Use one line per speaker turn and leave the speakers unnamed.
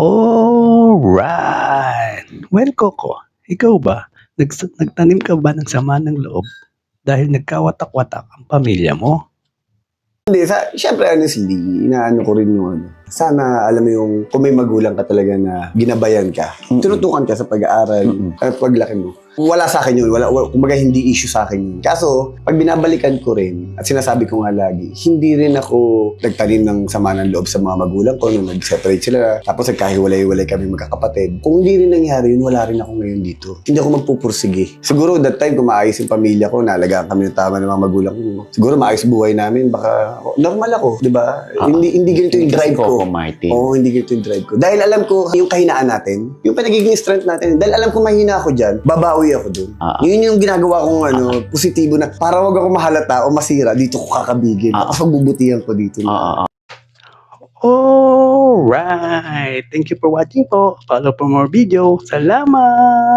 Alright. Well, Coco, ikaw ba? Nags- nagtanim ka ba ng sama ng loob dahil nagkawatak-watak ang pamilya mo?
Hindi, sa, syempre honestly, inaano ko rin yung ano. Sana, alam mo yung, kung may magulang ka talaga na ginabayan ka,
Mm-mm.
tinutukan ka sa pag-aaral,
Mm-mm.
at paglaki mo. Wala sa akin yun. Wala, wala, kumbaga hindi issue sa akin yun. Kaso, pag binabalikan ko rin, at sinasabi ko nga lagi, hindi rin ako nagtanim ng sama ng loob sa mga magulang ko nung nag-separate sila. Tapos nagkahiwalay-hiwalay kami magkakapatid. Kung hindi rin nangyari yun, wala rin ako ngayon dito. Hindi ako magpupursige. Siguro that time, kung maayos yung pamilya ko, naalagaan kami ng tama ng mga magulang ko. Siguro maayos buhay namin, baka normal ako, di ba?
Ah,
hindi, hindi ganito yung drive ko.
Coco Martin.
Oo, hindi ganito yung drive ko. Dahil alam ko yung kahinaan natin, yung pinagiging strength natin, dahil alam ko mahina ako dyan, babawi ako dun.
Ah.
Yun yung ginagawa kong ano, positibo na para wag ako mahalata o masira, dito ko kakabigin.
Ah.
Pagbubutihan ko dito.
Oo, oo.
Alright. Thank you for watching po. Follow for more video. Salamat!